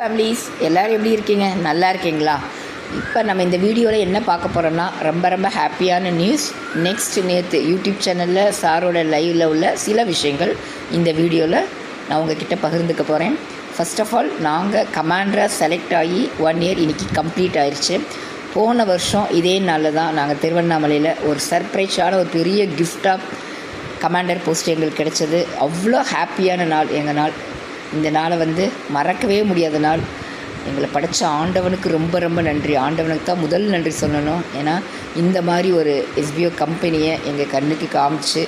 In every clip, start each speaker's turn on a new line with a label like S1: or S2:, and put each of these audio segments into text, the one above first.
S1: families எல்லோரும் எப்படி இருக்கீங்க நல்லா இருக்கீங்களா இப்போ நம்ம இந்த வீடியோவில் என்ன பார்க்க போகிறோன்னா ரொம்ப ரொம்ப ஹாப்பியான நியூஸ் நெக்ஸ்ட் நேற்று யூடியூப் சேனலில் சாரோட லைவில் உள்ள சில விஷயங்கள் இந்த வீடியோவில் நான் உங்ககிட்ட பகிர்ந்துக்க போகிறேன் ஃபஸ்ட் ஆஃப் ஆல் நாங்கள் கமாண்டராக செலக்ட் ஆகி ஒன் இயர் இன்றைக்கி கம்ப்ளீட் ஆயிடுச்சு போன வருஷம் இதே நாளில் தான் நாங்கள் திருவண்ணாமலையில் ஒரு சர்ப்ரைஸான ஒரு பெரிய கிஃப்டாக கமாண்டர் போஸ்ட் எங்களுக்கு கிடைச்சது அவ்வளோ ஹாப்பியான நாள் எங்கள் நாள் இந்த நாளை வந்து மறக்கவே முடியாத நாள் எங்களை படித்த ஆண்டவனுக்கு ரொம்ப ரொம்ப நன்றி ஆண்டவனுக்கு தான் முதல் நன்றி சொல்லணும் ஏன்னா இந்த மாதிரி ஒரு எஸ்பிஓ கம்பெனியை எங்கள் கண்ணுக்கு காமிச்சு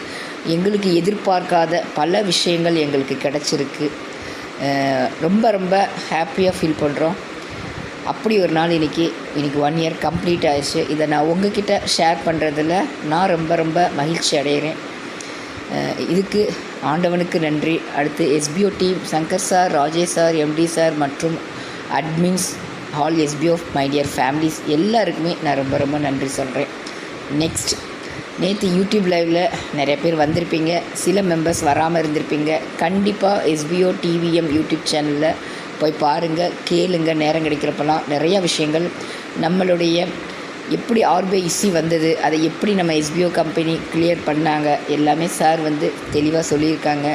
S1: எங்களுக்கு எதிர்பார்க்காத பல விஷயங்கள் எங்களுக்கு கிடச்சிருக்கு ரொம்ப ரொம்ப ஹாப்பியாக ஃபீல் பண்ணுறோம் அப்படி ஒரு நாள் இன்றைக்கி இன்றைக்கி ஒன் இயர் கம்ப்ளீட் ஆயிடுச்சு இதை நான் உங்ககிட்ட ஷேர் பண்ணுறதில் நான் ரொம்ப ரொம்ப மகிழ்ச்சி அடைகிறேன் இதுக்கு ஆண்டவனுக்கு நன்றி அடுத்து SPO team Shankar sir Rajesh sir MD sir மற்றும் admins all SPO my dear families எல்லாருக்குமே நான் ரொம்ப ரொம்ப நன்றி சொல்கிறேன் நெக்ஸ்ட் நேற்று யூடியூப் லைவில் நிறைய பேர் வந்திருப்பீங்க சில மெம்பர்ஸ் வராமல் இருந்திருப்பீங்க கண்டிப்பாக எஸ்பிஓ டிவிஎம் யூடியூப் சேனலில் போய் பாருங்கள் கேளுங்க நேரம் கிடைக்கிறப்பெல்லாம் நிறையா விஷயங்கள் நம்மளுடைய எப்படி ஆர்பிஐ இசி வந்தது அதை எப்படி நம்ம எஸ்பிஓ கம்பெனி கிளியர் பண்ணாங்க எல்லாமே சார் வந்து தெளிவாக சொல்லியிருக்காங்க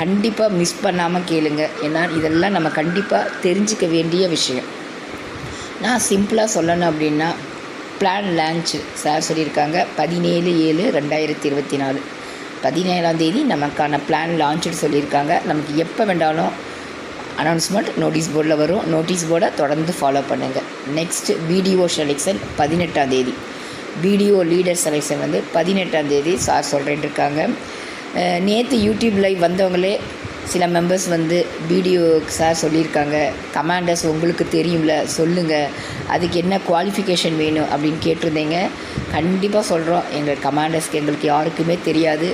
S1: கண்டிப்பாக மிஸ் பண்ணாமல் கேளுங்க ஏன்னா இதெல்லாம் நம்ம கண்டிப்பாக தெரிஞ்சிக்க வேண்டிய விஷயம் நான் சிம்பிளாக சொல்லணும் அப்படின்னா பிளான் லான்ச் சார் சொல்லியிருக்காங்க பதினேழு ஏழு ரெண்டாயிரத்தி இருபத்தி நாலு பதினேழாம் தேதி நமக்கான பிளான் லான்ச்சுன்னு சொல்லியிருக்காங்க நமக்கு எப்போ வேண்டாலும் அனௌன்ஸ்மெண்ட் நோட்டீஸ் போர்டில் வரும் நோட்டீஸ் போர்டை தொடர்ந்து ஃபாலோ பண்ணுங்கள் நெக்ஸ்ட் பிடிஓ செலெக்ஷன் பதினெட்டாம் தேதி பிடிஓ லீடர் செலெக்ஷன் வந்து பதினெட்டாம் தேதி சார் சொல்கிறேன் இருக்காங்க நேற்று யூடியூப் லைவ் வந்தவங்களே சில மெம்பர்ஸ் வந்து பிடிஓ சார் சொல்லியிருக்காங்க கமாண்டர்ஸ் உங்களுக்கு தெரியும்ல சொல்லுங்கள் அதுக்கு என்ன குவாலிஃபிகேஷன் வேணும் அப்படின்னு கேட்டிருந்தீங்க கண்டிப்பாக சொல்கிறோம் எங்கள் கமாண்டர்ஸ்க்கு எங்களுக்கு யாருக்குமே தெரியாது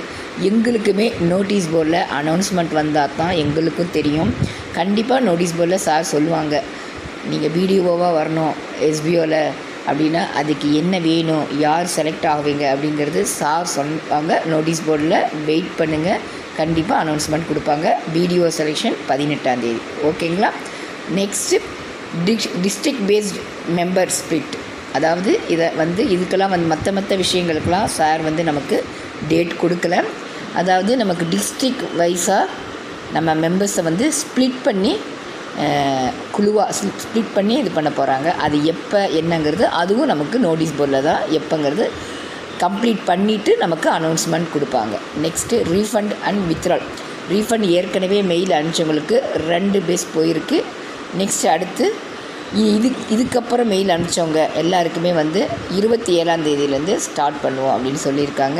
S1: எங்களுக்குமே நோட்டீஸ் போர்டில் அனௌன்ஸ்மெண்ட் வந்தால் தான் எங்களுக்கும் தெரியும் கண்டிப்பாக நோட்டீஸ் போர்டில் சார் சொல்லுவாங்க நீங்கள் பிடிஓவாக வரணும் எஸ்பிஓவில் அப்படின்னா அதுக்கு என்ன வேணும் யார் செலக்ட் ஆகுவீங்க அப்படிங்கிறது சார் சொல்வாங்க நோட்டீஸ் போர்டில் வெயிட் பண்ணுங்கள் கண்டிப்பாக அனௌன்ஸ்மெண்ட் கொடுப்பாங்க பிடிஓ செலெக்ஷன் பதினெட்டாந்தேதி ஓகேங்களா next dis district based member ஸ்பிட் அதாவது இதை வந்து இதுக்கெல்லாம் வந்து மற்ற மற்ற விஷயங்களுக்கெல்லாம் சார் வந்து நமக்கு டேட் கொடுக்கல அதாவது நமக்கு டிஸ்ட்ரிக் வைஸாக நம்ம மெம்பர்ஸை வந்து ஸ்ப்ளிட் பண்ணி குழுவாக ஸ்ப்ளிட் பண்ணி இது பண்ண போகிறாங்க அது எப்போ என்னங்கிறது அதுவும் நமக்கு நோட்டீஸ் போர்டில் தான் எப்போங்கிறது கம்ப்ளீட் பண்ணிவிட்டு நமக்கு அனௌன்ஸ்மெண்ட் கொடுப்பாங்க next refund and withdrawal refund ஏற்கனவே மெயில் அனுப்பிச்சவங்களுக்கு ரெண்டு பேஸ் போயிருக்கு நெக்ஸ்ட் அடுத்து இது இதுக்கப்புறம் மெயில் அனுப்பிச்சவங்க எல்லாருக்குமே வந்து இருபத்தி ஏழாம் தேதியிலேருந்து ஸ்டார்ட் பண்ணுவோம் அப்படின்னு சொல்லியிருக்காங்க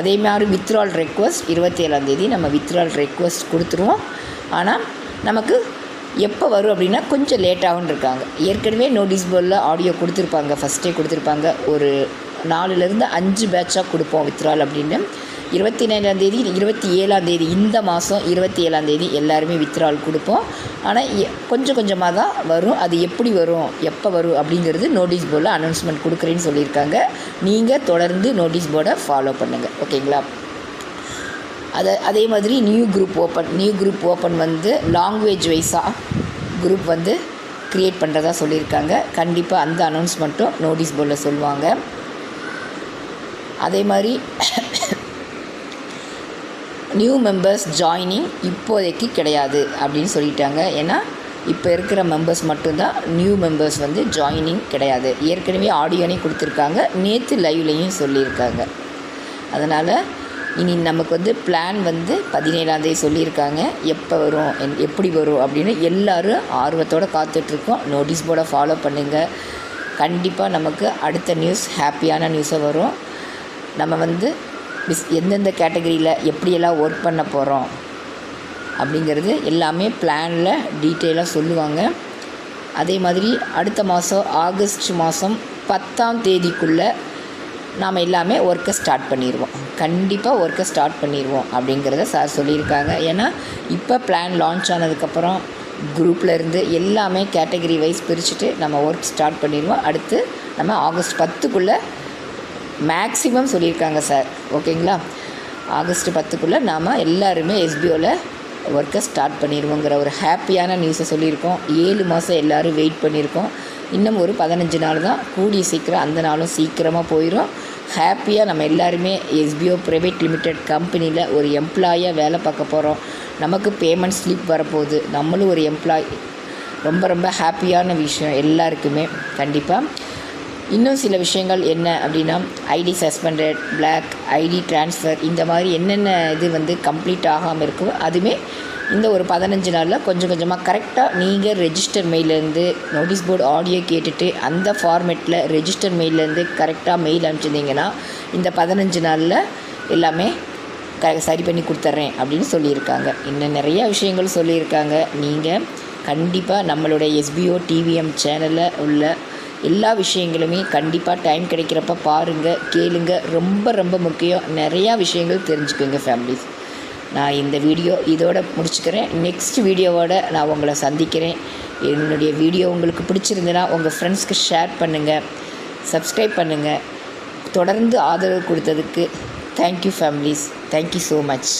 S1: அதே மாதிரி வித்ரால் ரெக்வஸ்ட் இருபத்தி ஏழாம் தேதி நம்ம வித்ரால் ரெக்வஸ்ட் கொடுத்துருவோம் ஆனால் நமக்கு எப்போ வரும் அப்படின்னா கொஞ்சம் லேட்டாகவும் இருக்காங்க ஏற்கனவே நோட்டீஸ் போர்டில் ஆடியோ கொடுத்துருப்பாங்க ஃபஸ்ட்டே கொடுத்துருப்பாங்க ஒரு நாலுலேருந்து அஞ்சு பேட்சாக கொடுப்போம் வித்ரால் அப்படின்னு இருபத்தி ஏழாந்தேதி இருபத்தி ஏழாந்தேதி இந்த மாதம் இருபத்தி தேதி எல்லாருமே வித்ரால் கொடுப்போம் ஆனால் கொஞ்சம் கொஞ்சமாக தான் வரும் அது எப்படி வரும் எப்போ வரும் அப்படிங்கிறது நோட்டீஸ் போர்டில் அனௌன்ஸ்மெண்ட் கொடுக்குறேன்னு சொல்லியிருக்காங்க நீங்கள் தொடர்ந்து நோட்டீஸ் போர்டை ஃபாலோ பண்ணுங்கள் ஓகேங்களா அதை அதே மாதிரி new group open new group open வந்து லாங்குவேஜ் வைஸாக குரூப் வந்து க்ரியேட் பண்ணுறதா சொல்லியிருக்காங்க கண்டிப்பாக அந்த அனௌன்ஸ்மெண்ட்டும் நோட்டீஸ் போர்டில் சொல்லுவாங்க அதே மாதிரி நியூ மெம்பர்ஸ் ஜாயினிங் இப்போதைக்கு கிடையாது அப்படின்னு சொல்லிட்டாங்க ஏன்னா இப்போ இருக்கிற மெம்பர்ஸ் மட்டும்தான் நியூ மெம்பர்ஸ் வந்து ஜாயினிங் கிடையாது ஏற்கனவே ஆடியோனே கொடுத்துருக்காங்க நேற்று லைவ்லேயும் சொல்லியிருக்காங்க அதனால் இனி நமக்கு வந்து பிளான் வந்து பதினேழாந்தேதி சொல்லியிருக்காங்க எப்போ வரும் எப்படி வரும் அப்படின்னு எல்லோரும் ஆர்வத்தோடு காத்துட்ருக்கோம் நோட்டீஸ் போர்டை ஃபாலோ பண்ணுங்கள் கண்டிப்பாக நமக்கு அடுத்த நியூஸ் ஹாப்பியான நியூஸை வரும் நம்ம வந்து மிஸ் எந்தெந்த கேட்டகரியில் எப்படியெல்லாம் ஒர்க் பண்ண போகிறோம் அப்படிங்கிறது எல்லாமே பிளானில் டீட்டெயிலாக சொல்லுவாங்க அதே மாதிரி அடுத்த மாதம் ஆகஸ்ட் மாதம் பத்தாம் தேதிக்குள்ளே நாம் எல்லாமே ஒர்க்கை ஸ்டார்ட் பண்ணிடுவோம் கண்டிப்பாக ஒர்க்கை ஸ்டார்ட் பண்ணிடுவோம் அப்படிங்கிறத சார் சொல்லியிருக்காங்க ஏன்னா இப்போ பிளான் லான்ச் ஆனதுக்கப்புறம் குரூப்பில் இருந்து எல்லாமே கேட்டகரி வைஸ் பிரிச்சுட்டு நம்ம ஒர்க் ஸ்டார்ட் பண்ணிடுவோம் அடுத்து நம்ம ஆகஸ்ட் பத்துக்குள்ளே மேக்ஸிமம் சொல்லியிருக்காங்க சார் ஓகேங்களா ஆகஸ்ட் பத்துக்குள்ளே நாம் எல்லாருமே எஸ்பிஓவில் ஒர்க்கை ஸ்டார்ட் பண்ணிடுவோங்கிற ஒரு ஹாப்பியான நியூஸை சொல்லியிருக்கோம் ஏழு மாதம் எல்லோரும் வெயிட் பண்ணியிருக்கோம் இன்னும் ஒரு பதினஞ்சு நாள் தான் கூடிய சீக்கிரம் அந்த நாளும் சீக்கிரமாக போயிடும் ஹாப்பியாக நம்ம எல்லாருமே எஸ்பிஓ ப்ரைவேட் லிமிடெட் கம்பெனியில் ஒரு எம்ப்ளாயாக வேலை பார்க்க போகிறோம் நமக்கு பேமெண்ட் ஸ்லிப் வரப்போகுது நம்மளும் ஒரு எம்ப்ளாய் ரொம்ப ரொம்ப ஹாப்பியான விஷயம் எல்லாருக்குமே கண்டிப்பாக இன்னும் சில விஷயங்கள் என்ன அப்படின்னா ID suspended block ID transfer இந்த மாதிரி என்னென்ன இது வந்து கம்ப்ளீட் ஆகாமல் இருக்கோ அதுவுமே இந்த ஒரு பதினஞ்சு நாளில் கொஞ்சம் கொஞ்சமாக கரெக்டாக நீங்கள் ரெஜிஸ்டர் மெயிலேருந்து நோட்டீஸ் போர்டு ஆடியோ கேட்டுட்டு அந்த ஃபார்மேட்டில் ரெஜிஸ்டர் மெயிலேருந்து கரெக்டாக மெயில் அனுப்பிச்சிருந்தீங்கன்னா இந்த பதினஞ்சு நாளில் எல்லாமே க சரி பண்ணி கொடுத்துட்றேன் அப்படின்னு சொல்லியிருக்காங்க இன்னும் நிறையா விஷயங்கள் சொல்லியிருக்காங்க நீங்கள் கண்டிப்பாக நம்மளுடைய எஸ்பிஓ டிவிஎம் சேனலில் உள்ள எல்லா விஷயங்களுமே கண்டிப்பாக டைம் கிடைக்கிறப்ப பாருங்கள் கேளுங்க ரொம்ப ரொம்ப முக்கியம் நிறையா விஷயங்கள் தெரிஞ்சுக்கோங்க ஃபேமிலிஸ் நான் இந்த வீடியோ இதோட முடிச்சுக்கிறேன் நெக்ஸ்ட் வீடியோவோட நான் உங்களை சந்திக்கிறேன் என்னுடைய வீடியோ உங்களுக்கு பிடிச்சிருந்ததுன்னா உங்கள் ஃப்ரெண்ட்ஸ்க்கு ஷேர் பண்ணுங்கள் சப்ஸ்கிரைப் பண்ணுங்கள் தொடர்ந்து ஆதரவு கொடுத்ததுக்கு thank you families thank you so much